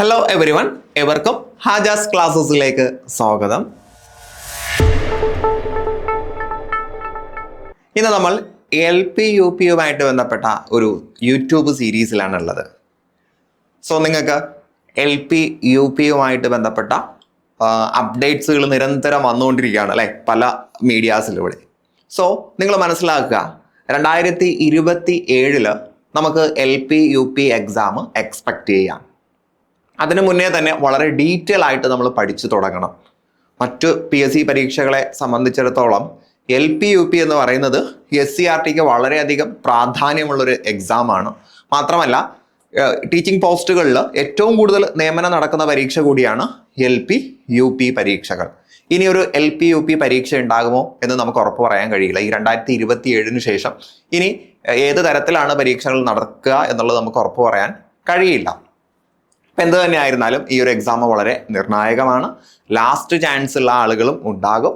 Hello everyone എവർക്കും ഹാജാസ് ക്ലാസസിലേക്ക് സ്വാഗതം. ഇന്ന് നമ്മൾ എൽ പി യു പിയുമായിട്ട് ബന്ധപ്പെട്ട ഒരു യൂട്യൂബ് സീരീസിലാണ് ഉള്ളത് സോ നിങ്ങൾക്ക് എൽ പി യു പിയുമായിട്ട് ബന്ധപ്പെട്ട അപ്ഡേറ്റ്സുകൾ നിരന്തരം വന്നുകൊണ്ടിരിക്കുകയാണ് അല്ലേ? പല മീഡിയാസിലൂടെ സോ നിങ്ങൾ മനസ്സിലാക്കുക രണ്ടായിരത്തി ഇരുപത്തി ഏഴിൽ നമുക്ക് L P U P exam expect ചെയ്യാം. അതിനു മുന്നേ തന്നെ വളരെ ഡീറ്റെയിൽ ആയിട്ട് നമ്മൾ പഠിച്ചു തുടങ്ങണം. മറ്റു പി എസ് സി പരീക്ഷകളെ സംബന്ധിച്ചിടത്തോളം എൽ പി യു പി എന്ന് പറയുന്നത് എസ് സി ആർ ടിക്ക് വളരെയധികം പ്രാധാന്യമുള്ളൊരു എക്സാമാണ് മാത്രമല്ല ടീച്ചിങ് പോസ്റ്റുകളിൽ ഏറ്റവും കൂടുതൽ നിയമനം നടക്കുന്ന പരീക്ഷ കൂടിയാണ് എൽ പി യു പി പരീക്ഷകൾ. ഇനി ഒരു എൽ പി യു പി പരീക്ഷ ഉണ്ടാകുമോ എന്ന് നമുക്ക് ഉറപ്പ് പറയാൻ കഴിയില്ല. ഈ രണ്ടായിരത്തി ഇരുപത്തി ഏഴിന് ശേഷം ഇനി ഏത് തരത്തിലാണ് പരീക്ഷകൾ നടക്കുക എന്നുള്ളത് നമുക്ക് ഉറപ്പ് പറയാൻ കഴിയില്ല. ഇപ്പം എന്ത് തന്നെ ആയിരുന്നാലും ഈ ഒരു എക്സാം വളരെ നിർണായകമാണ്. ലാസ്റ്റ് ചാൻസ് ഉള്ള ആളുകളും ഉണ്ടാകും.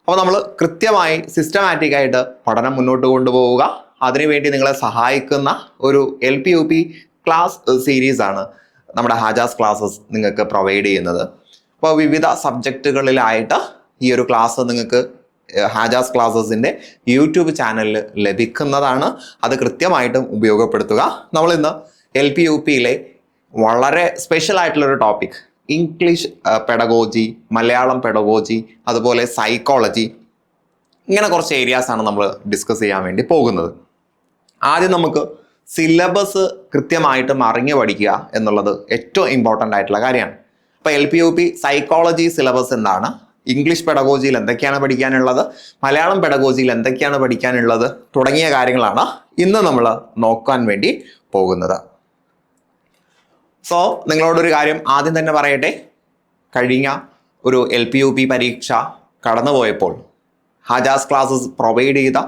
അപ്പോൾ നമ്മൾ കൃത്യമായി സിസ്റ്റമാറ്റിക് ആയിട്ട് പഠനം മുന്നോട്ട് കൊണ്ടുപോവുക. അതിനുവേണ്ടി നിങ്ങളെ സഹായിക്കുന്ന ഒരു L P U P class series ആണ് നമ്മുടെ ഹാജാസ് ക്ലാസ്സസ് നിങ്ങൾക്ക് പ്രൊവൈഡ് ചെയ്യുന്നത്. അപ്പോൾ വിവിധ സബ്ജക്റ്റുകളിലായിട്ട് ഈ ഒരു ക്ലാസ് നിങ്ങൾക്ക് ഹാജാസ് ക്ലാസ്സസിന്റെ യൂട്യൂബ് ചാനലിൽ ലഭിക്കുന്നതാണ്. അത് കൃത്യമായിട്ടും ഉപയോഗപ്പെടുത്തുക. നമ്മളിന്ന് എൽ പി യു പിയിലെ വളരെ സ്പെഷ്യൽ ആയിട്ടുള്ള ഒരു topic English pedagogy Malayalam pedagogy അതുപോലെ സൈക്കോളജി ഇങ്ങനെ കുറച്ച് ഏരിയാസ് ആണ് നമ്മൾ ഡിസ്കസ് ചെയ്യാൻ വേണ്ടി പോകുന്നത്. ആദ്യം നമുക്ക് സിലബസ് കൃത്യമായിട്ട് അറിഞ്ഞു പഠിക്കുക എന്നുള്ളത് ഏറ്റവും ഇമ്പോർട്ടന്റ് ആയിട്ടുള്ള കാര്യമാണ്. അപ്പോൾ L P U P psychology syllabus എന്താണ് ഇംഗ്ലീഷ് പെഡഗോജിയിൽ എന്തൊക്കെയാണ് പഠിക്കാനുള്ളത്? മലയാളം പെഡഗോജിയിൽ എന്തൊക്കെയാണ് പഠിക്കാനുള്ളത്? തുടങ്ങിയ കാര്യങ്ങളാണ് ഇന്ന് നമ്മൾ നോക്കാൻ വേണ്ടി പോകുന്നത്. സോ നിങ്ങളോടൊരു കാര്യം ആദ്യം തന്നെ പറയട്ടെ. കഴിഞ്ഞ ഒരു എൽ പി യു പി പരീക്ഷ കടന്നുപോയപ്പോൾ ഹാജാസ് ക്ലാസ്സസ് പ്രൊവൈഡ് ചെയ്ത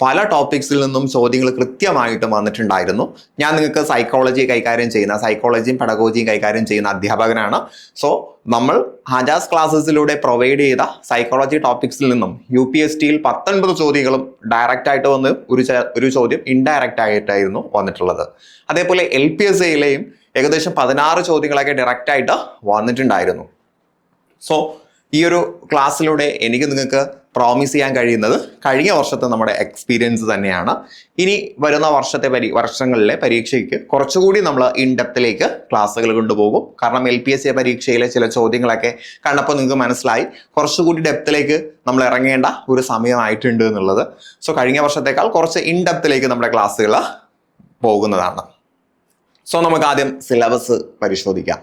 പല ടോപ്പിക്സിൽ നിന്നും ചോദ്യങ്ങൾ കൃത്യമായിട്ടും വന്നിട്ടുണ്ടായിരുന്നു. ഞാൻ നിങ്ങൾക്ക് സൈക്കോളജി കൈകാര്യം ചെയ്യുന്ന സൈക്കോളജിയും പെഡഗോജിയും കൈകാര്യം ചെയ്യുന്ന അധ്യാപകനാണ്. സോ നമ്മൾ ഹാജാസ് ക്ലാസ്സസിലൂടെ പ്രൊവൈഡ് ചെയ്ത സൈക്കോളജി ടോപ്പിക്സിൽ നിന്നും യു പി എസ് ടിയിൽ പത്തൊൻപത് ചോദ്യങ്ങളും ഡയറക്റ്റ് ആയിട്ട് വന്ന് ഒരു ഒരു ചോദ്യം ഇൻഡയറക്റ്റ് ആയിട്ടായിരുന്നു വന്നിട്ടുള്ളത്. അതേപോലെ എൽ പി എസ് എയിലെയും ഏകദേശം പതിനാറ് ചോദ്യങ്ങളൊക്കെ ഡയറക്റ്റ് ആയിട്ട് വന്നിട്ടുണ്ടായിരുന്നു. സോ ഈ ഒരു ക്ലാസ്സിലൂടെ എനിക്ക് നിങ്ങൾക്ക് പ്രോമിസ് ചെയ്യാൻ കഴിയുന്നത് കഴിഞ്ഞ വർഷത്തെ നമ്മുടെ എക്സ്പീരിയൻസ് തന്നെയാണ്. ഇനി വരുന്ന വർഷത്തെ പരി വർഷങ്ങളിലെ പരീക്ഷയ്ക്ക് കുറച്ചുകൂടി നമ്മൾ ഇൻഡെപ്തിലേക്ക് ക്ലാസ്സുകൾ കൊണ്ടുപോകും. കാരണം എൽ പി എസ് സി പരീക്ഷയിലെ ചില ചോദ്യങ്ങളൊക്കെ കണ്ടപ്പോൾ നിങ്ങൾക്ക് മനസ്സിലായി. കുറച്ചുകൂടി ഡെപ്തിലേക്ക് നമ്മൾ ഇറങ്ങേണ്ട ഒരു സമയമായിട്ടുണ്ട് എന്നുള്ളത്. സോ കഴിഞ്ഞ വർഷത്തേക്കാൾ കുറച്ച് ഇൻഡെപ്തിലേക്ക് നമ്മുടെ ക്ലാസ്സുകൾ പോകുന്നതാണ്. സോ നമുക്ക് ആദ്യം സിലബസ് പരിശോധിക്കാം.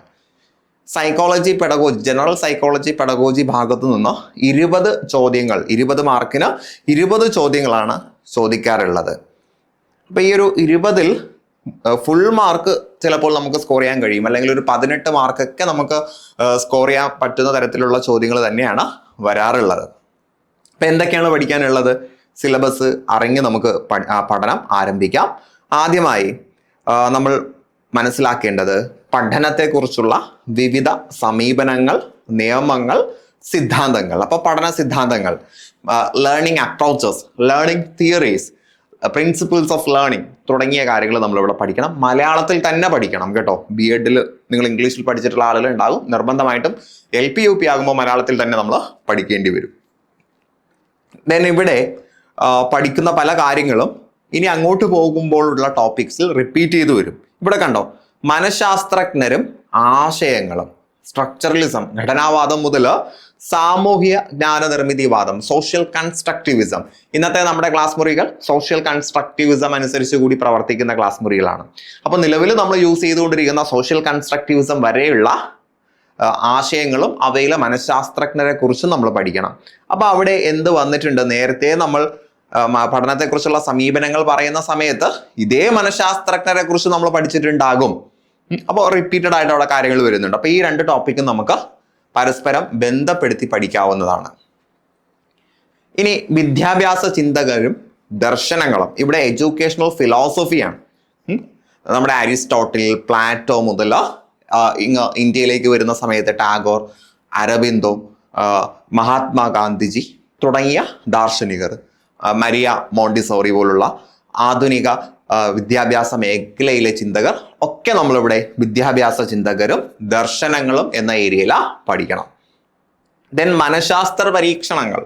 Psychology pedagogy general psychology pedagogy ഭാഗത്തു നിന്നോ ഇരുപത് ചോദ്യങ്ങൾ ഇരുപത് മാർക്കിന് ഇരുപത് ചോദ്യങ്ങളാണ് ചോദിക്കാറുള്ളത്. അപ്പോൾ ഈ ഒരു ഇരുപതിൽ ഫുൾ മാർക്ക് ചിലപ്പോൾ നമുക്ക് സ്കോർ ചെയ്യാൻ കഴിയും. അല്ലെങ്കിൽ ഒരു പതിനെട്ട് മാർക്കൊക്കെ നമുക്ക് സ്കോർ ചെയ്യാൻ പറ്റുന്ന തരത്തിലുള്ള ചോദ്യങ്ങൾ തന്നെയാണ് വരാറുള്ളത്. അപ്പം എന്തൊക്കെയാണ് പഠിക്കാനുള്ളത്? സിലബസ് അറിഞ്ഞ് നമുക്ക് പഠനം ആരംഭിക്കാം. ആദ്യമായി നമ്മൾ മനസ്സിലാക്കേണ്ടത് പഠനത്തെക്കുറിച്ചുള്ള വിവിധ സമീപനങ്ങൾ നിയമങ്ങൾ സിദ്ധാന്തങ്ങൾ. അപ്പോൾ പഠന സിദ്ധാന്തങ്ങൾ learning approaches learning theories principles of learning തുടങ്ങിയ കാര്യങ്ങൾ നമ്മളിവിടെ പഠിക്കണം. മലയാളത്തിൽ തന്നെ പഠിക്കണം കേട്ടോ. ബി എഡിൽ നിങ്ങൾ ഇംഗ്ലീഷിൽ പഠിച്ചിട്ടുള്ള ആളുകൾ ഉണ്ടാകും. നിർബന്ധമായിട്ടും എൽ പി യു പി ആകുമ്പോൾ മലയാളത്തിൽ തന്നെ നമ്മൾ പഠിക്കേണ്ടി വരും. ദെൻ ഇവിടെ പഠിക്കുന്ന പല കാര്യങ്ങളും ഇനി അങ്ങോട്ട് പോകുമ്പോഴുള്ള ടോപ്പിക്സിൽ റിപ്പീറ്റ് ചെയ്തു വരും. ഇവിടെ കണ്ടോ? മനഃശാസ്ത്രജ്ഞരും ആശയങ്ങളും സ്ട്രക്ചറലിസം ഘടനാവാദം മുതൽ സാമൂഹ്യ ജ്ഞാനനിർമ്മിതിവാദം സോഷ്യൽ കൺസ്ട്രക്റ്റിവിസം ഇന്നത്തെ നമ്മുടെ ക്ലാസ് മുറികൾ സോഷ്യൽ കൺസ്ട്രക്റ്റിവിസം അനുസരിച്ച് കൂടി പ്രവർത്തിക്കുന്ന ക്ലാസ് മുറികളാണ്. അപ്പോൾ നിലവിൽ നമ്മൾ യൂസ് ചെയ്തുകൊണ്ടിരിക്കുന്ന സോഷ്യൽ കൺസ്ട്രക്റ്റിവിസം വരെയുള്ള ആശയങ്ങളും അവയിലെ മനഃശാസ്ത്രജ്ഞരെ കുറിച്ചും നമ്മൾ പഠിക്കണം. അപ്പൊ അവിടെ എന്ത് വന്നിട്ടുണ്ട്? നേരത്തെ നമ്മൾ പഠനത്തെക്കുറിച്ചുള്ള സമീപനങ്ങൾ പറയുന്ന സമയത്ത് ഇതേ മനഃശാസ്ത്രജ്ഞരെ കുറിച്ച് നമ്മൾ പഠിച്ചിട്ടുണ്ടാകും. അപ്പോൾ റിപ്പീറ്റഡ് ആയിട്ട് അവിടെ കാര്യങ്ങൾ വരുന്നുണ്ട്. അപ്പോൾ ഈ രണ്ട് ടോപ്പിക്കും നമുക്ക് പരസ്പരം ബന്ധപ്പെടുത്തി പഠിക്കാവുന്നതാണ്. ഇനി വിദ്യാഭ്യാസ ചിന്തകരും ദർശനങ്ങളും. ഇവിടെ എഡ്യൂക്കേഷണൽ ഫിലോസഫിയാണ്. നമ്മുടെ അരിസ്റ്റോട്ടിൽ പ്ലാറ്റോ മുതൽ ഇങ്ങ ഇന്ത്യയിലേക്ക് വരുന്ന സമയത്ത് ടാഗോർ അരബിന്ദോ മഹാത്മാഗാന്ധിജി തുടങ്ങിയ ദാർശനികർ. മരിയ മോണ്ടിസോറി പോലുള്ള ആധുനിക വിദ്യാഭ്യാസ മേഖലയിലെ ചിന്തകർ ഒക്കെ നമ്മളിവിടെ വിദ്യാഭ്യാസ ചിന്തകരും ദർശനങ്ങളും എന്ന ഏരിയയിലാണ് പഠിക്കണം. ദെൻ മനഃശാസ്ത്ര പരീക്ഷണങ്ങൾ.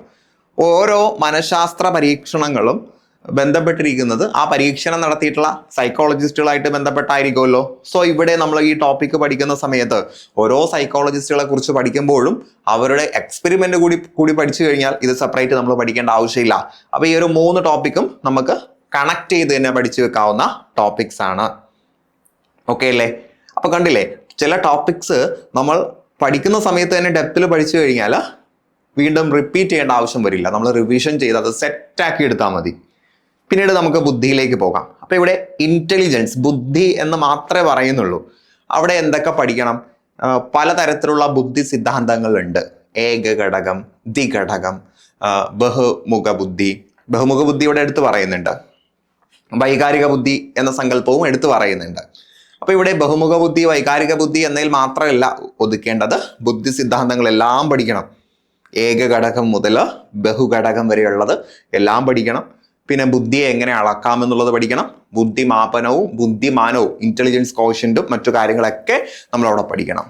ഓരോ മനഃശാസ്ത്ര പരീക്ഷണങ്ങളും ബന്ധപ്പെട്ടിരിക്കുന്നത് ആ പരീക്ഷണം നടത്തിയിട്ടുള്ള സൈക്കോളജിസ്റ്റുകളായിട്ട് ബന്ധപ്പെട്ടായിരിക്കുമല്ലോ. സോ ഇവിടെ നമ്മൾ ഈ ടോപ്പിക്ക് പഠിക്കുന്ന സമയത്ത് ഓരോ സൈക്കോളജിസ്റ്റുകളെ കുറിച്ച് പഠിക്കുമ്പോഴും അവരുടെ എക്സ്പെരിമെന്റ് കൂടി കൂടി പഠിച്ചു കഴിഞ്ഞാൽ ഇത് സെപ്പറേറ്റ് നമ്മൾ പഠിക്കേണ്ട ആവശ്യമില്ല. അപ്പൊ ഈ ഒരു മൂന്ന് ടോപ്പിക്കും നമുക്ക് കണക്ട് ചെയ്ത് തന്നെ പഠിച്ചു വെക്കാവുന്ന ടോപ്പിക്സ് ആണ്. ഓക്കെ അല്ലേ? അപ്പൊ കണ്ടില്ലേ ചില ടോപ്പിക്സ് നമ്മൾ പഠിക്കുന്ന സമയത്ത് തന്നെ ഡെപ്തിൽ പഠിച്ചു കഴിഞ്ഞാൽ വീണ്ടും റിപ്പീറ്റ് ചെയ്യേണ്ട ആവശ്യം വരില്ല. നമ്മൾ റിവിഷൻ ചെയ്ത് അത് സെറ്റാക്കി എടുത്താൽ മതി. പിന്നീട് നമുക്ക് ബുദ്ധിയിലേക്ക് പോകാം. അപ്പോൾ ഇവിടെ ഇന്റലിജൻസ് ബുദ്ധി എന്ന് മാത്രമേ പറയുന്നുള്ളൂ. അവിടെ എന്തൊക്കെ പഠിക്കണം? പലതരത്തിലുള്ള ബുദ്ധി സിദ്ധാന്തങ്ങളുണ്ട്. ഏക ഘടകം ദ്വിഘടകം ബഹുമുഖ ബുദ്ധി ബഹുമുഖ ബുദ്ധി ഇവിടെ എടുത്തു പറയുന്നുണ്ട്. വൈകാരിക ബുദ്ധി എന്ന സങ്കല്പവും എടുത്തു പറയുന്നുണ്ട്. അപ്പോൾ ഇവിടെ ബഹുമുഖ ബുദ്ധി വൈകാരിക ബുദ്ധി എന്നതിൽ മാത്രമല്ല ഒതുക്കേണ്ടത് ബുദ്ധി സിദ്ധാന്തങ്ങളെല്ലാം പഠിക്കണം. ഏക ഘടകം മുതൽ ബഹുഘടകം വരെയുള്ളത് എല്ലാം പഠിക്കണം. പിന്നെ ബുദ്ധിയെ എങ്ങനെ അളക്കാം എന്നുള്ളത് പഠിക്കണം. ബുദ്ധിമാപനവും ബുദ്ധിമാനവും ഇന്റലിജൻസ് കോഷ്യന്റും മറ്റു കാര്യങ്ങളൊക്കെ നമ്മൾ അവിടെ പഠിക്കണം.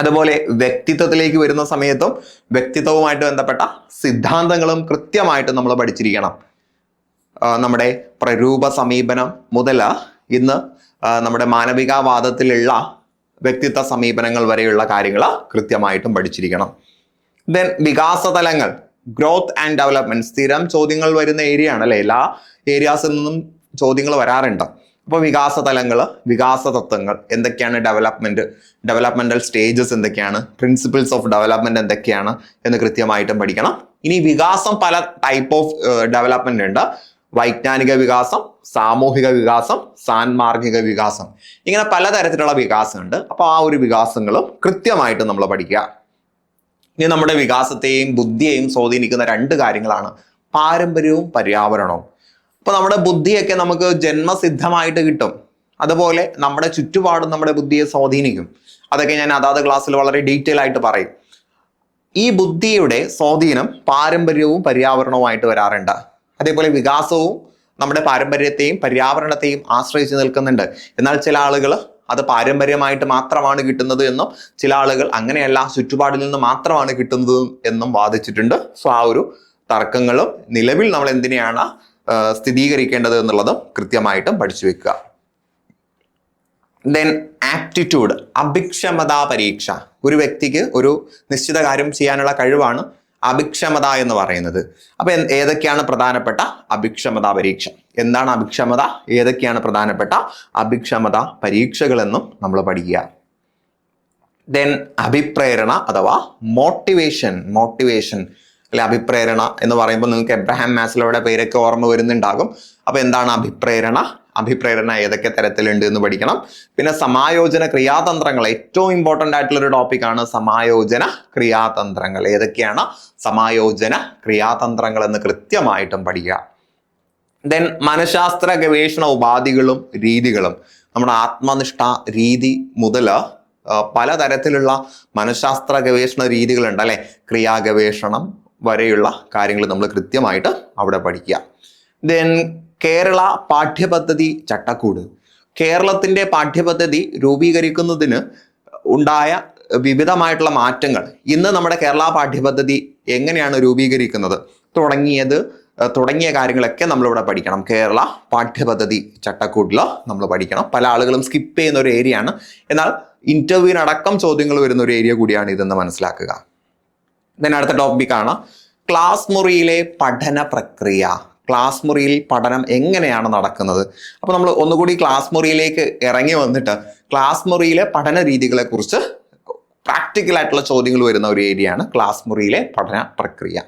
അതുപോലെ വ്യക്തിത്വത്തിലേക്ക് വരുന്ന സമയത്തും വ്യക്തിത്വവുമായിട്ട് ബന്ധപ്പെട്ട സിദ്ധാന്തങ്ങളും കൃത്യമായിട്ട് നമ്മൾ പഠിച്ചിരിക്കണം. നമ്മുടെ പ്രരൂപ സമീപനം മുതൽ ഇന്ന് നമ്മുടെ മാനവികവാദത്തിലുള്ള വ്യക്തിത്വ സമീപനങ്ങൾ വരെയുള്ള കാര്യങ്ങൾ കൃത്യമായിട്ടും പഠിച്ചിരിക്കണം. ദെൻ വികാസ തലങ്ങൾ ഗ്രോത്ത് ആൻഡ് ഡെവലപ്മെന്റ് സ്ഥിരം ചോദ്യങ്ങൾ വരുന്ന ഏരിയ ആണ് അല്ലെ എല്ലാ ഏരിയാസിൽ നിന്നും ചോദ്യങ്ങൾ വരാറുണ്ട്. അപ്പോൾ വികാസ തലങ്ങൾ വികാസ തത്വങ്ങൾ എന്തൊക്കെയാണ് ഡെവലപ്മെന്റ് ഡെവലപ്മെന്റൽ സ്റ്റേജസ് എന്തൊക്കെയാണ്? പ്രിൻസിപ്പിൾസ് ഓഫ് ഡെവലപ്മെന്റ് എന്തൊക്കെയാണ്? എന്ന് കൃത്യമായിട്ടും പഠിക്കണം. ഇനി വികാസം പല ടൈപ്പ് ഓഫ് ഡെവലപ്മെന്റ് ഉണ്ട്. വൈജ്ഞാനിക വികാസം സാമൂഹിക വികാസം സാൻമാർഗിക വികാസം. ഇങ്ങനെ പലതരത്തിലുള്ള വികാസമുണ്ട്. അപ്പോൾ ആ ഒരു വികാസങ്ങളും കൃത്യമായിട്ട് നമ്മൾ പഠിക്കുക. ഇനി നമ്മുടെ വികാസത്തെയും ബുദ്ധിയെയും സ്വാധീനിക്കുന്ന രണ്ട് കാര്യങ്ങളാണ് പാരമ്പര്യവും പര്യാവരണവും. അപ്പോൾ നമ്മുടെ ബുദ്ധിയൊക്കെ നമുക്ക് ജന്മസിദ്ധമായിട്ട് കിട്ടും. അതുപോലെ നമ്മുടെ ചുറ്റുപാടും നമ്മുടെ ബുദ്ധിയെ സ്വാധീനിക്കും. അതൊക്കെ ഞാൻ അതാത് ക്ലാസ്സിൽ വളരെ ഡീറ്റെയിൽ ആയിട്ട് പറയും. ഈ ബുദ്ധിയുടെ സ്വാധീനം പാരമ്പര്യവും പര്യാവരണവുമായിട്ട് വരാറുണ്ട്. അതേപോലെ വികാസവും നമ്മുടെ പാരമ്പര്യത്തെയും പര്യാവരണത്തെയും ആശ്രയിച്ച് നിൽക്കുന്നുണ്ട്. എന്നാൽ ചില ആളുകൾ അത് പാരമ്പര്യമായിട്ട് മാത്രമാണ് കിട്ടുന്നത് എന്നും ചില ആളുകൾ അങ്ങനെയല്ല ചുറ്റുപാടിൽ നിന്ന് മാത്രമാണ് കിട്ടുന്നത് എന്നും വാദിച്ചിട്ടുണ്ട്. സോ ആ ഒരു തർക്കങ്ങളും നിലവിൽ നമ്മൾ എന്തിനെയാണ് സ്ഥിരീകരിക്കേണ്ടത് എന്നുള്ളതും കൃത്യമായിട്ടും പഠിച്ചു വെക്കുക. ദെൻ ആപ്റ്റിറ്റ്യൂഡ് അഭിക്ഷമതാ പരീക്ഷ. ഒരു വ്യക്തിക്ക് ഒരു നിശ്ചിത കാര്യം ചെയ്യാനുള്ള കഴിവാണ് അഭിക്ഷമത എന്ന് പറയുന്നത്. അപ്പൊ ഏതൊക്കെയാണ് പ്രധാനപ്പെട്ട അഭിക്ഷമതാ പരീക്ഷ? എന്താണ് അഭിക്ഷമത? ഏതൊക്കെയാണ് പ്രധാനപ്പെട്ട അഭിക്ഷമത പരീക്ഷകളെന്നും നമ്മൾ പഠിക്കുക. ദെൻ അഭിപ്രേരണ അഥവാ മോട്ടിവേഷൻ മോട്ടിവേഷൻ അല്ലെ അഭിപ്രേരണ എന്ന് പറയുമ്പോൾ നിങ്ങൾക്ക് എബ്രഹാം മാസ്ലോയുടെ പേരൊക്കെ ഓർമ്മ വരുന്നുണ്ടാകും. അപ്പൊ എന്താണ് അഭിപ്രേരണ? അഭിപ്രേരണ ഏതൊക്കെ തരത്തിലുണ്ട് എന്ന് പഠിക്കണം. പിന്നെ സമായോജന ക്രിയാതന്ത്രങ്ങൾ ഏറ്റവും ഇമ്പോർട്ടന്റ് ആയിട്ടുള്ള ഒരു ടോപ്പിക്കാണ് സമായോജന ക്രിയാതന്ത്രങ്ങൾ. ഏതൊക്കെയാണ്? സമായോജന ക്രിയാതന്ത്രങ്ങൾ എന്ന് കൃത്യമായിട്ടും പഠിക്കുക. ദെൻ മനഃശാസ്ത്ര ഗവേഷണ ഉപാധികളും രീതികളും. നമ്മുടെ ആത്മനിഷ്ഠ രീതി മുതൽ പലതരത്തിലുള്ള മനഃശാസ്ത്ര ഗവേഷണ രീതികളുണ്ട് അല്ലെ? ക്രിയാ ഗവേഷണം വരെയുള്ള കാര്യങ്ങൾ നമ്മൾ കൃത്യമായിട്ട് അവിടെ പഠിക്കുക. ദെൻ കേരള പാഠ്യപദ്ധതി ചട്ടക്കൂട്. കേരളത്തിന്റെ പാഠ്യപദ്ധതി രൂപീകരിക്കുന്നതിന് ഉണ്ടായ വിവിധമായിട്ടുള്ള മാറ്റങ്ങൾ ഇന്ന് നമ്മുടെ കേരള പാഠ്യപദ്ധതി എങ്ങനെയാണ് രൂപീകരിക്കുന്നത് തുടങ്ങിയത് തുടങ്ങിയ കാര്യങ്ങളൊക്കെ നമ്മളിവിടെ പഠിക്കണം. കേരള പാഠ്യപദ്ധതി ചട്ടക്കൂട്ടിൽ നമ്മൾ പഠിക്കണം. പല ആളുകളും സ്കിപ്പ് ചെയ്യുന്ന ഒരു ഏരിയ ആണ്. എന്നാൽ ഇന്റർവ്യൂവിനടക്കം ചോദ്യങ്ങൾ വരുന്ന ഒരു ഏരിയ കൂടിയാണ് ഇതെന്ന് മനസ്സിലാക്കുക. ദെൻ അടുത്ത ടോപ്പിക്കാണ് ക്ലാസ് മുറിയിലെ പഠന പ്രക്രിയ. ക്ലാസ് മുറിയിൽ പഠനം എങ്ങനെയാണ് നടക്കുന്നത്? അപ്പോൾ നമ്മൾ ഒന്നുകൂടി ക്ലാസ് മുറിയിലേക്ക് ഇറങ്ങി വന്നിട്ട് ക്ലാസ് മുറിയിലെ പഠന രീതികളെ കുറിച്ച് പ്രാക്ടിക്കൽ ആയിട്ടുള്ള ചോദ്യങ്ങൾ വരുന്ന ഒരു ഏരിയയാണ് ക്ലാസ് മുറിയിലെ പഠന പ്രക്രിയ.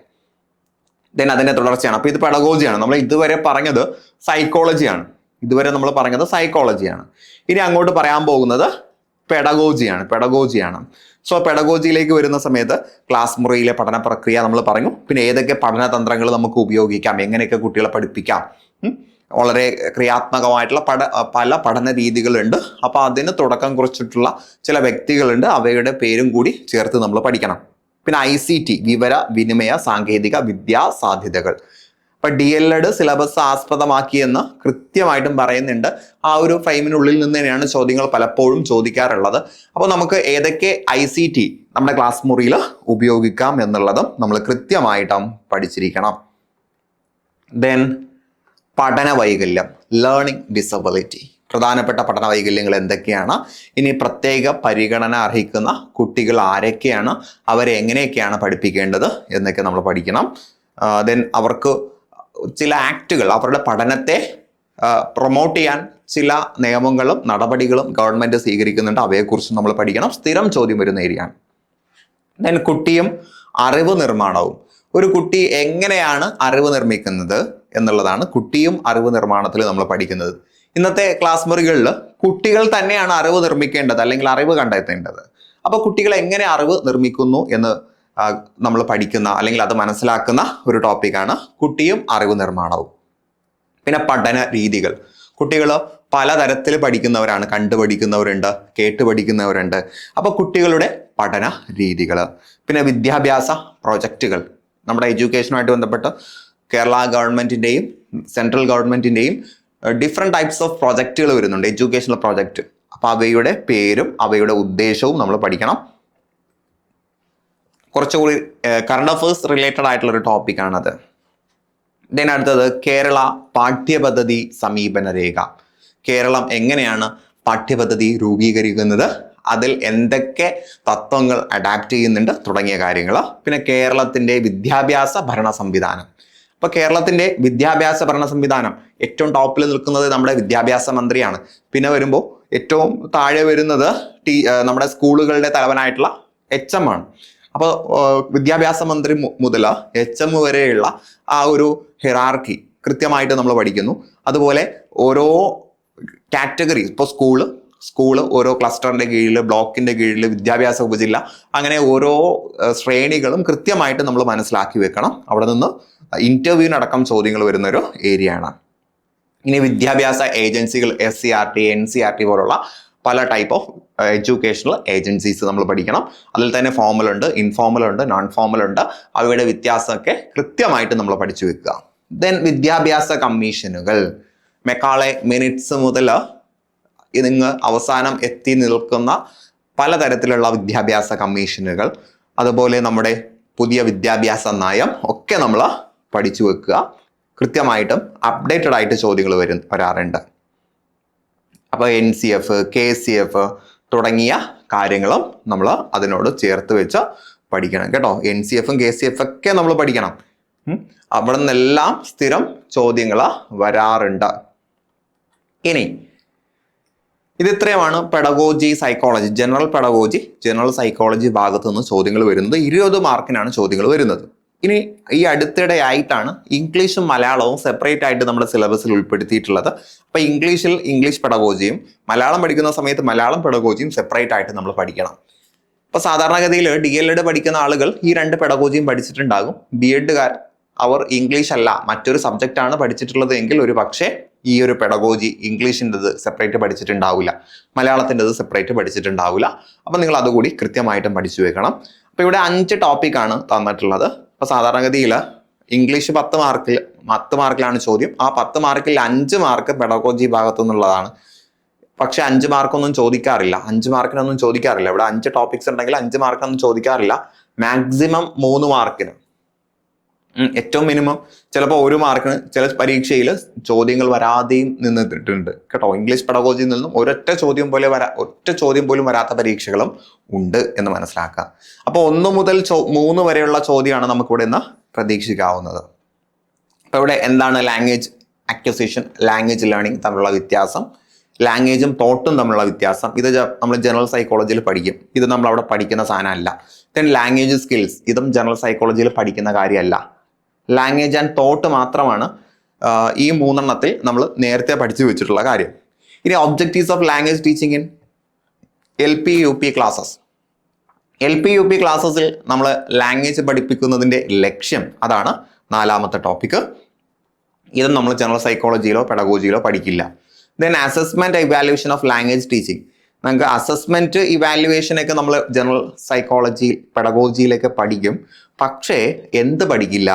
ദെൻ അതിന്റെ തുടർച്ചയാണ്. അപ്പൊ ഇത് പെഡഗോജിയാണ്. നമ്മൾ ഇതുവരെ പറഞ്ഞത് സൈക്കോളജിയാണ് ഇതുവരെ നമ്മൾ പറഞ്ഞത് സൈക്കോളജിയാണ് ഇനി അങ്ങോട്ട് പറയാൻ പോകുന്നത് പെഡഗോജിയാണ് പെഡഗോജിയാണ് സോ പെഡഗോജിയിലേക്ക് വരുന്ന സമയത്ത് ക്ലാസ് മുറിയിലെ പഠന പ്രക്രിയ നമ്മൾ പറഞ്ഞു. പിന്നെ ഏതൊക്കെ പഠന തന്ത്രങ്ങൾ നമുക്ക് ഉപയോഗിക്കാം എങ്ങനെയൊക്കെ കുട്ടികളെ പഠിപ്പിക്കാം വളരെ ക്രിയാത്മകമായിട്ടുള്ള പഠ പല പഠന രീതികളുണ്ട്. അപ്പോൾ അതിന് തുടക്കം കുറിച്ചിട്ടുള്ള ചില വ്യക്തികളുണ്ട് അവയുടെ പേരും കൂടി ചേർത്ത് നമ്മൾ പഠിക്കണം. പിന്നെ ഐ സി ടി വിവര വിനിമയ സാങ്കേതിക വിദ്യാ സാധ്യതകൾ. ഇപ്പൊ ഡി എൽ എഡ് സിലബസ് ആസ്പദമാക്കിയെന്ന് കൃത്യമായിട്ടും പറയുന്നുണ്ട്. ആ ഒരു ഫ്രെയിമിനുള്ളിൽ നിന്ന് തന്നെയാണ് ചോദ്യങ്ങൾ പലപ്പോഴും ചോദിക്കാറുള്ളത്. അപ്പോൾ നമുക്ക് ഏതൊക്കെ ഐ സി ടി നമ്മുടെ ക്ലാസ് മുറിയിൽ ഉപയോഗിക്കാം എന്നുള്ളതും നമ്മൾ കൃത്യമായിട്ടും പഠിച്ചിരിക്കണം. ദെൻ പഠന വൈകല്യം ലേണിംഗ് ഡിസബിലിറ്റി പ്രധാനപ്പെട്ട പഠന വൈകല്യങ്ങൾ എന്തൊക്കെയാണ്? ഇനി പ്രത്യേക പരിഗണന അർഹിക്കുന്ന കുട്ടികൾ ആരൊക്കെയാണ്? അവരെ എങ്ങനെയൊക്കെയാണ് പഠിപ്പിക്കേണ്ടത് എന്നൊക്കെ നമ്മൾ പഠിക്കണം. ദെൻ അവർക്ക് ചില ആക്റ്റുകൾ അവരുടെ പഠനത്തെ പ്രൊമോട്ട് ചെയ്യാൻ ചില നിയമങ്ങളും നടപടികളും ഗവൺമെന്റ് സ്വീകരിക്കുന്നുണ്ട്. അവയെക്കുറിച്ച് നമ്മൾ പഠിക്കണം. സ്ഥിരം ചോദ്യം വരുന്ന ഏരിയയാണ്. ദെൻ കുട്ടിയും അറിവ് നിർമ്മാണവും. ഒരു കുട്ടി എങ്ങനെയാണ് അറിവ് നിർമ്മിക്കുന്നത് എന്നുള്ളതാണ് കുട്ടിയും അറിവ് നിർമ്മാണത്തിൽ നമ്മൾ പഠിക്കുന്നത്. ഇന്നത്തെ ക്ലാസ് മുറികളിൽ കുട്ടികൾ തന്നെയാണ് അറിവ് നിർമ്മിക്കേണ്ടത് അല്ലെങ്കിൽ അറിവ് കണ്ടെത്തേണ്ടത്. അപ്പോൾ കുട്ടികൾ എങ്ങനെ അറിവ് നിർമ്മിക്കുന്നു എന്ന് നമ്മൾ പഠിക്കുന്ന അല്ലെങ്കിൽ അത് മനസ്സിലാക്കുന്ന ഒരു ടോപ്പിക്കാണ് കുട്ടിയും അറിവ് നിർമ്മാണവും. പിന്നെ പഠന രീതികൾ. കുട്ടികൾ പലതരത്തിൽ പഠിക്കുന്നവരാണ് കണ്ടുപഠിക്കുന്നവരുണ്ട് കേട്ട് പഠിക്കുന്നവരുണ്ട് അപ്പോൾ കുട്ടികളുടെ പഠന രീതികൾ പിന്നെ വിദ്യാഭ്യാസ പ്രോജക്റ്റുകൾ നമ്മുടെ എഡ്യൂക്കേഷനുമായിട്ട് ബന്ധപ്പെട്ട് കേരള ഗവൺമെന്റിന്റെയും സെൻട്രൽ ഗവൺമെന്റിന്റെയും ഡിഫറെന്റ് ടൈപ്സ് ഓഫ് പ്രോജക്റ്റുകൾ വരുന്നുണ്ട്. എഡ്യൂക്കേഷണൽ പ്രോജക്റ്റ് അപ്പോൾ അവയുടെ പേരും അവയുടെ ഉദ്ദേശവും നമ്മൾ പഠിക്കണം. കുറച്ചുകൂടി കറണ്ട് അഫേഴ്സ് റിലേറ്റഡ് ആയിട്ടുള്ള ഒരു ടോപ്പിക്കാണത് ദെൻ അടുത്തത് കേരള പാഠ്യപദ്ധതി സമീപന രേഖ. കേരളം എങ്ങനെയാണ് പാഠ്യപദ്ധതി രൂപീകരിക്കുന്നത്? അതിൽ എന്തൊക്കെ തത്വങ്ങൾ അഡാപ്റ്റ് ചെയ്യുന്നുണ്ട്? തുടങ്ങിയ കാര്യങ്ങൾ പിന്നെ കേരളത്തിന്റെ വിദ്യാഭ്യാസ ഭരണ സംവിധാനം. അപ്പോൾ കേരളത്തിന്റെ വിദ്യാഭ്യാസ ഭരണ സംവിധാനം ഏറ്റവും ടോപ്പിൽ നിൽക്കുന്നത് നമ്മുടെ വിദ്യാഭ്യാസ മന്ത്രിയാണ്. പിന്നെ വരുമ്പോൾ ഏറ്റവും താഴെ വരുന്നത് ടീ നമ്മുടെ സ്കൂളുകളുടെ തലവനായിട്ടുള്ള എച്ച് എം ആണ്. അപ്പോൾ വിദ്യാഭ്യാസ മന്ത്രി മുതൽ എച്ച് എം വരെയുള്ള ആ ഒരു ഹിറാർക്കി കൃത്യമായിട്ട് നമ്മൾ പഠിക്കുന്നു. അതുപോലെ ഓരോ കാറ്റഗറി ഇപ്പോൾ സ്കൂൾ സ്കൂൾ ഓരോ ക്ലസ്റ്ററിന്റെ കീഴിൽ ബ്ലോക്കിന്റെ കീഴിൽ വിദ്യാഭ്യാസ ഉപജില്ല അങ്ങനെ ഓരോ ശ്രേണികളും കൃത്യമായിട്ട് നമ്മൾ മനസ്സിലാക്കി വെക്കണം. അവിടെ നിന്ന് ഇന്റർവ്യൂവിനടക്കം ചോദ്യങ്ങൾ വരുന്ന ഒരു ഏരിയ ആണ് ഇനി വിദ്യാഭ്യാസ ഏജൻസികൾ S C R T N C R T പോലുള്ള പല ടൈപ്പ് ഓഫ് എഡ്യൂക്കേഷണൽ ഏജൻസീസ് നമ്മൾ പഠിക്കണം. അതിൽ തന്നെ ഫോമൽ ഉണ്ട് ഇൻഫോമൽ ഉണ്ട് നോൺ ഫോമൽ ഉണ്ട്. അവയുടെ വ്യത്യാസമൊക്കെ കൃത്യമായിട്ട് നമ്മൾ പഠിച്ചു വെക്കുക. ദെൻ വിദ്യാഭ്യാസ കമ്മീഷനുകൾ. മെക്കാളെ മിനിറ്റ്സ് മുതൽ നിങ്ങൾ അവസാനം എത്തി നിൽക്കുന്ന പലതരത്തിലുള്ള വിദ്യാഭ്യാസ കമ്മീഷനുകൾ. അതുപോലെ നമ്മുടെ പുതിയ വിദ്യാഭ്യാസ നയം ഒക്കെ നമ്മൾ പഠിച്ചു വെക്കുക. കൃത്യമായിട്ടും അപ്ഡേറ്റഡ് ആയിട്ട് ചോദ്യങ്ങൾ വരും വരാറുണ്ട്. അപ്പോൾ N C F K C F തുടങ്ങിയ കാര്യങ്ങളും നമ്മൾ അതിനോട് ചേർത്ത് വെച്ച് പഠിക്കണം കേട്ടോ. എൻ സി എഫും കെ സി എഫ് ഒക്കെ നമ്മൾ പഠിക്കണം. അവിടെ നിന്നെല്ലാം സ്ഥിരം ചോദ്യങ്ങൾ വരാറുണ്ട്. ഇനി ഇത് ഇത്രയുമാണ് pedagogy psychology general pedagogy general psychology ഭാഗത്തു നിന്ന് ചോദ്യങ്ങൾ വരുന്നത്. ഇരുപത് മാർക്കിനാണ് ചോദ്യങ്ങൾ വരുന്നത്. ഇനി ഈ അടുത്തിടെ ആയിട്ടാണ് ഇംഗ്ലീഷും മലയാളവും സെപ്പറേറ്റ് ആയിട്ട് നമ്മുടെ സിലബസിൽ ഉൾപ്പെടുത്തിയിട്ടുള്ളത്. അപ്പൊ ഇംഗ്ലീഷിൽ ഇംഗ്ലീഷ് പെഡഗോജിയും മലയാളം പഠിക്കുന്ന സമയത്ത് മലയാളം പെഡഗോജിയും സെപ്പറേറ്റ് ആയിട്ട് നമ്മൾ പഠിക്കണം. അപ്പോൾ സാധാരണഗതിയിൽ ഡി എൽ എഡ് പഠിക്കുന്ന ആളുകൾ ഈ രണ്ട് പെഡഗോജിയും പഠിച്ചിട്ടുണ്ടാകും. ബി എഡുകാർ അവർ ഇംഗ്ലീഷ് അല്ല മറ്റൊരു സബ്ജക്റ്റ് ആണ് പഠിച്ചിട്ടുള്ളത് എങ്കിൽ ഒരു പക്ഷേ ഈ ഒരു പെടകോജി ഇംഗ്ലീഷിന്റെത് സെപ്പറേറ്റ് പഠിച്ചിട്ടുണ്ടാവില്ല. മലയാളത്തിന്റെത് സെപ്പറേറ്റ് പഠിച്ചിട്ടുണ്ടാവില്ല. അപ്പം നിങ്ങൾ അതുകൂടി കൃത്യമായിട്ടും പഠിച്ചു വെക്കണം. അപ്പോൾ ഇവിടെ അഞ്ച് ടോപ്പിക്കാണ് തന്നിട്ടുള്ളത്. അപ്പോൾ സാധാരണഗതിയിൽ ഇംഗ്ലീഷ് പത്ത് മാർക്കിൽ പത്ത് മാർക്കിലാണ് ചോദ്യം. ആ പത്ത് മാർക്കിൽ അഞ്ച് മാർക്ക് പെഡഗോജി ഭാഗത്തു നിന്നുള്ളതാണ്. പക്ഷെ അഞ്ച് മാർക്കൊന്നും ചോദിക്കാറില്ല. അഞ്ച് മാർക്കിനൊന്നും ചോദിക്കാറില്ല. ഇവിടെ അഞ്ച് ടോപ്പിക്സ് ഉണ്ടെങ്കിൽ അഞ്ച് മാർക്കൊന്നും ചോദിക്കാറില്ല. മാക്സിമം മൂന്ന് മാർക്കിന് ഏറ്റവും മിനിമം ചിലപ്പോൾ ഒരു മാർക്കിന് ചില പരീക്ഷയിൽ ചോദ്യങ്ങൾ വരാതെയും നിന്നിട്ടുണ്ട്. കേട്ടോ ഇംഗ്ലീഷ് പടകോജിയിൽ നിന്നും ഒരൊറ്റ ചോദ്യം പോലെ വരാ ഒറ്റ ചോദ്യം പോലും വരാത്ത പരീക്ഷകളും ഉണ്ട് എന്ന് മനസ്സിലാക്കുക. അപ്പോൾ ഒന്ന് മുതൽ മൂന്ന് വരെയുള്ള ചോദ്യമാണ് നമുക്കിവിടെ ഇന്ന് പ്രതീക്ഷിക്കാവുന്നത്. അപ്പോൾ ഇവിടെ എന്താണ് ലാംഗ്വേജ് അക്വസിഷൻ ലാംഗ്വേജ് ലേണിംഗ് തമ്മിലുള്ള വ്യത്യാസം ലാംഗ്വേജും തോട്ടും തമ്മിലുള്ള വ്യത്യാസം. ഇത് നമ്മൾ ജനറൽ സൈക്കോളജിയിൽ പഠിക്കും. ഇത് നമ്മൾ അവിടെ പഠിക്കുന്ന സാധനമല്ല. ദെൻ ലാംഗ്വേജ് സ്കിൽസ് ഇതും ജനറൽ സൈക്കോളജിയിൽ പഠിക്കുന്ന കാര്യമല്ല. ലാംഗ്വേജ് ആൻഡ് തോട്ട് മാത്രമാണ് ഈ മൂന്നെണ്ണത്തിൽ നമ്മൾ നേരത്തെ പഠിച്ചു വെച്ചിട്ടുള്ള കാര്യം. ഇനി objectives of language teaching in L P U P classes L P U P ക്ലാസ്സസിൽ നമ്മൾ ലാംഗ്വേജ് പഠിപ്പിക്കുന്നതിന്റെ ലക്ഷ്യം അതാണ് നാലാമത്തെ ടോപ്പിക്ക് ഇത് നമ്മൾ ജനറൽ സൈക്കോളജിയിലോ പെഡഗോജിയിലോ പഠിക്കില്ല. Then assessment evaluation of language teaching നമുക്ക് അസസ്മെന്റ് ഇവാലുവേഷനൊക്കെ നമ്മൾ ജനറൽ സൈക്കോളജി പെഡഗോജിയിലൊക്കെ പഠിക്കും. പക്ഷേ എന്ത് പഠിക്കില്ല?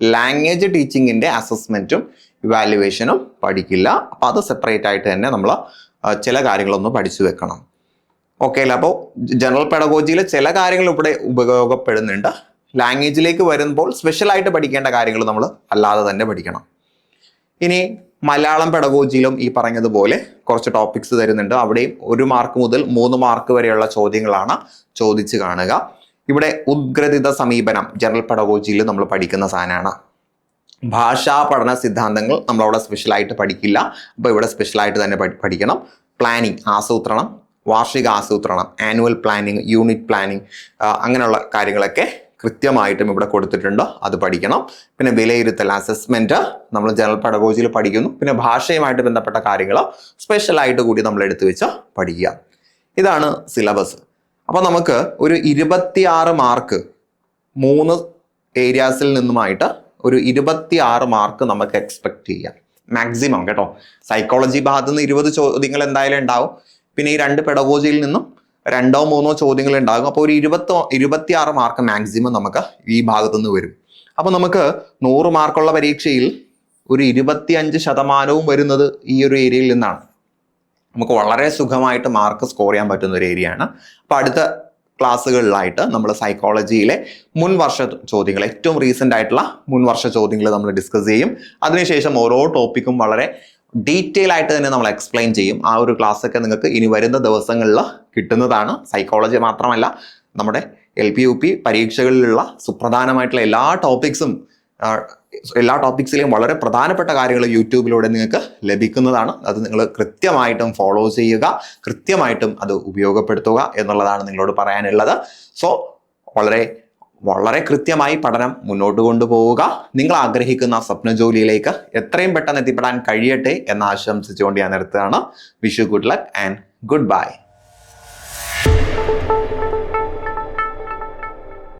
ലാംഗ്വേജ് ടീച്ചിങ്ങിന്റെ അസസ്മെന്റും ഇവാലുവേഷനും പഠിക്കില്ല. അപ്പോൾ അത് സെപ്പറേറ്റ് ആയിട്ട് തന്നെ നമ്മൾ ചില കാര്യങ്ങളൊന്ന് പഠിച്ചു വെക്കണം. ഓക്കെ അല്ല? അപ്പോൾ ജനറൽ പെഡഗോജിയിൽ ചില കാര്യങ്ങൾ ഇവിടെ ഉപയോഗപ്പെടുന്നുണ്ട്. ലാംഗ്വേജിലേക്ക് വരുമ്പോൾ സ്പെഷ്യലായിട്ട് പഠിക്കേണ്ട കാര്യങ്ങൾ നമ്മൾ അല്ലാതെ തന്നെ പഠിക്കണം. ഇനി മലയാളം പെഡഗോജിയിലും ഈ പറഞ്ഞതുപോലെ കുറച്ച് ടോപ്പിക്സ് തരുന്നുണ്ട്. അവിടെയും ഒരു മാർക്ക് മുതൽ മൂന്ന് മാർക്ക് വരെയുള്ള ചോദ്യങ്ങളാണ് ചോദിച്ചു കാണുക. ഇവിടെ ഉദ്ഗ്രഥിത സമീപനം ജനറൽ പെഡഗോജിയിൽ നമ്മൾ പഠിക്കുന്ന സാധനമാണ്. ഭാഷാ പഠന സിദ്ധാന്തങ്ങൾ നമ്മളവിടെ സ്പെഷ്യലായിട്ട് പഠിക്കില്ല. അപ്പോൾ ഇവിടെ സ്പെഷ്യലായിട്ട് തന്നെ പഠിക്കണം. പ്ലാനിങ് ആസൂത്രണം വാർഷിക ആസൂത്രണം ആനുവൽ പ്ലാനിങ് യൂണിറ്റ് പ്ലാനിങ് അങ്ങനെയുള്ള കാര്യങ്ങളൊക്കെ കൃത്യമായിട്ടും ഇവിടെ കൊടുത്തിട്ടുണ്ട്. അത് പഠിക്കണം. പിന്നെ വിലയിരുത്തൽ അസസ്മെന്റ് നമ്മൾ ജനറൽ പെഡഗോജിയിൽ പഠിക്കുന്നു. പിന്നെ ഭാഷയുമായിട്ട് ബന്ധപ്പെട്ട കാര്യങ്ങൾ സ്പെഷ്യലായിട്ട് കൂടി നമ്മൾ എടുത്തു വെച്ച് പഠിക്കുക. ഇതാണ് സിലബസ് അപ്പോൾ നമുക്ക് ഒരു ഇരുപത്തിയാറ് മാർക്ക് മൂന്ന് ഏരിയാസിൽ നിന്നുമായിട്ട് ഒരു ഇരുപത്തിയാറ് മാർക്ക് നമുക്ക് എക്സ്പെക്ട് ചെയ്യാം. മാക്സിമം കേട്ടോ. സൈക്കോളജി ഭാഗത്തു നിന്ന് ഇരുപത് ചോദ്യങ്ങൾ എന്തായാലും ഉണ്ടാവും. പിന്നെ ഈ രണ്ട് പെഡഗോജിയിൽ നിന്നും രണ്ടോ മൂന്നോ ചോദ്യങ്ങൾ ഉണ്ടാകും. അപ്പോൾ ഒരു ഇരുപത്തോ ഇരുപത്തിയാറ് മാർക്ക് മാക്സിമം നമുക്ക് ഈ ഭാഗത്തു നിന്ന് വരും. അപ്പോൾ നമുക്ക് നൂറ് മാർക്കുള്ള പരീക്ഷയിൽ ഒരു ഇരുപത്തിയഞ്ച് ശതമാനവും വരുന്നത് ഈ ഒരു ഏരിയയിൽ നിന്നാണ്. നമുക്ക് വളരെ സുഖമായിട്ട് മാർക്ക് സ്കോർ ചെയ്യാൻ പറ്റുന്ന ഒരു ഏരിയയാണ് അപ്പോൾ അടുത്ത ക്ലാസ്സുകളിലായിട്ട് നമ്മൾ സൈക്കോളജിയിലെ മുൻ വർഷ ചോദ്യങ്ങൾ ഏറ്റവും റീസെന്റ് ആയിട്ടുള്ള മുൻ വർഷ ചോദ്യങ്ങൾ നമ്മൾ ഡിസ്കസ് ചെയ്യും. അതിനുശേഷം ഓരോ ടോപ്പിക്കും വളരെ ഡീറ്റെയിൽ ആയിട്ട് തന്നെ നമ്മൾ എക്സ്പ്ലെയിൻ ചെയ്യും. ആ ഒരു ക്ലാസ് ഒക്കെ നിങ്ങൾക്ക് ഇനി വരുന്ന ദിവസങ്ങളിൽ കിട്ടുന്നതാണ്. സൈക്കോളജി മാത്രമല്ല നമ്മുടെ എൽ പി യു പി പരീക്ഷകളിലുള്ള സുപ്രധാനമായിട്ടുള്ള എല്ലാ ടോപ്പിക്സും എല്ലാ ടോപ്പിക്സിലെയും വളരെ പ്രധാനപ്പെട്ട കാര്യങ്ങൾ യൂട്യൂബിലൂടെ നിങ്ങൾക്ക് ലഭിക്കുന്നതാണ്. അത് നിങ്ങൾ കൃത്യമായിട്ടും ഫോളോ ചെയ്യുക കൃത്യമായിട്ടും അത് ഉപയോഗപ്പെടുത്തുക എന്നുള്ളതാണ് നിങ്ങളോട് പറയാനുള്ളത്. സോ വളരെ വളരെ കൃത്യമായി പഠനം മുന്നോട്ട് കൊണ്ടുപോവുക. നിങ്ങൾ ആഗ്രഹിക്കുന്ന സ്വപ്ന ജോലിയിലേക്ക് എത്രയും പെട്ടെന്ന് എത്തിപ്പെടാൻ കഴിയട്ടെ എന്ന് ആശംസിച്ചുകൊണ്ട് ഞാൻ നിർത്തുകയാണ്. Vishu good luck and goodbye